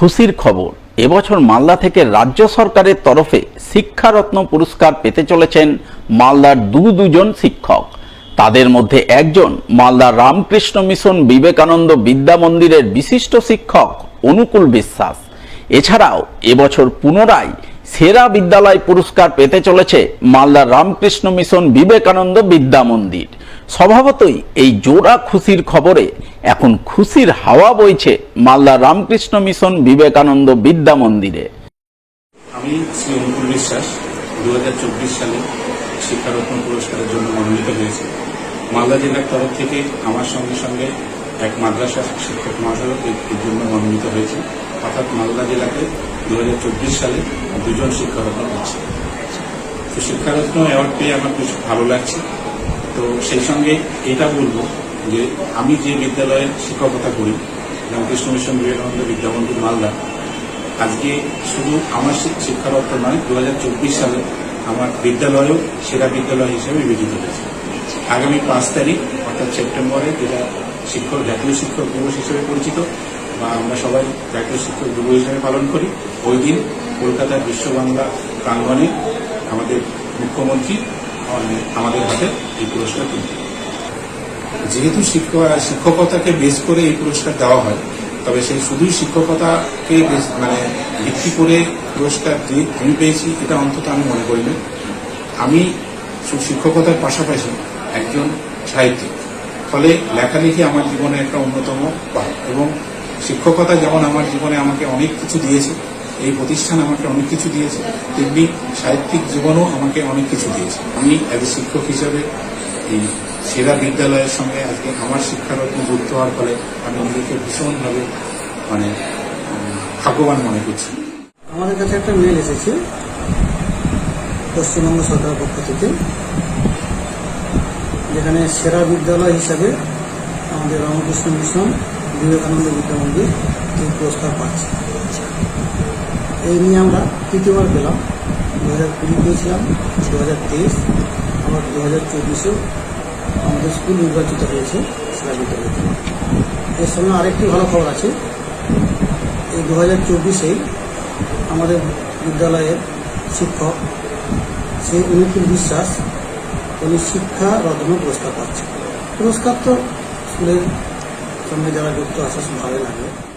খুশির খবর। এবছর মালদা থেকে রাজ্য সরকারের তরফে শিক্ষারত্ন পুরস্কার পেতে চলেছেন মালদার দু দুজন শিক্ষক। তাদের মধ্যে একজন মালদার রামকৃষ্ণ মিশন বিবেকানন্দ বিদ্যা মন্দিরের বিশিষ্ট শিক্ষক অনুকূল বিশ্বাস। এছাড়াও এবছর পুনরায় সেরা বিদ্যালয় পুরস্কার পেতে চলেছে মালদার রামকৃষ্ণ মিশন বিবেকানন্দ বিদ্যা মন্দির। স্বভাবতই এই জোড়া খুশির খবরে এখন খুশির হাওয়া বইছে মালদা রামকৃষ্ণ মিশন বিবেকানন্দ বিদ্যা মন্দিরে। আমি শ্রী অনুকূল বিশ্বাস দু হাজার চব্বিশ সালে শিক্ষারত্ন পুরস্কারের জন্য মনোনীত হয়েছি। মালদা জেলার তরফ থেকে আমার সঙ্গে সঙ্গে এক মাদ্রাসা শিক্ষক মহাশয় এর জন্য মনোনীত হয়েছে। অর্থাৎ মালদা জেলাতে দু সালে দুজন শিক্ষারত্ন পাচ্ছে তো শিক্ষারত্ন অ্যাওয়ার্ড পেয়ে আমার বেশ ভালো লাগছে। তো সেই সঙ্গে এটা বলব যে আমি যে বিদ্যালয়ে শিক্ষকতা করি, রামকৃষ্ণ মিশন বিবেকানন্দ বিদ্যামন্দির মালদা, আজকে শুধু আমার শি- শিক্ষারত্ন নয় দু হাজার চব্বিশ সালে আমার বিদ্যালয়েও সেরা বিদ্যালয় হিসেবে বিবেচিত হয়েছে। আগামী পাঁচ তারিখ, অর্থাৎ সেপ্টেম্বরে, যেটা শিক্ষক, জাতীয় শিক্ষক দিবস হিসেবে পরিচিত, বা আমরা সবাই জাতীয় শিক্ষক দিবস হিসেবে পালন করি, ওই দিন কলকাতার বিশ্ব বাংলা প্রাঙ্গণে আমাদের মুখ্যমন্ত্রী আমাদের- হাতে এই পুরস্কার তুলে যেহেতু শিক্ষক- শিক্ষকতাকে বেস করে এই পুরস্কার দেওয়া হয়, তবে সেই শুধুই শিক্ষকতাকে মানে ভিত্তি করে পুরস্কার যে আমি পেয়েছি, এটা অন্তত আমি মনে করি না। আমি শিক্ষকতার পাশাপাশি একজন সাহিত্যিক, ফলে লেখালেখি আমার জীবনে একটা অন্যতম পার্ট এবং শিক্ষকতা যেমন আমার জীবনে আমাকে অনেক কিছু দিয়েছে এই প্রতিষ্ঠান আমাকে অনেক কিছু দিয়েছে। তেমনি সাহিত্যিক জীবনও আমাকে অনেক কিছু দিয়েছে। আমি এজ শিক্ষক হিসেবে এই সেরা বিদ্যালয়ের সঙ্গে আজকে আমার শিক্ষারত্ন যুক্ত হওয়ার ফলে আমি নিজেকে ভীষণভাবে মানে ভাগ্যবান মনে করছি। আমাদের কাছে একটা মেল এসেছে পশ্চিমবঙ্গ সরকারের পক্ষ থেকে, যেখানে সেরা বিদ্যালয় হিসাবে আমাদের রামকৃষ্ণ মিশন বিবেকানন্দ বিদ্যা মন্দির এই পুরস্কার পাচ্ছে। এই নিয়ে আমরা তৃতীয়বার পেলাম দু হাজার কুড়ি পেয়েছিলাম দু হাজার তেইশ, আবার দু হাজার চব্বিশেও আমাদের স্কুল নির্বাচিত হয়েছে সেরা বিদ্যালয় এর সঙ্গে আরেকটি ভালো খবর আছে। এই দু হাজার চব্বিশেই আমাদের বিদ্যালয়ের শিক্ষক সে অনুকূল বিশ্বাস উনি শিক্ষা রত্ন পুরস্কার পাচ্ছে পুরস্কার তো স্কুলের সঙ্গে যারা যুক্ত আছে সব ভালো লাগে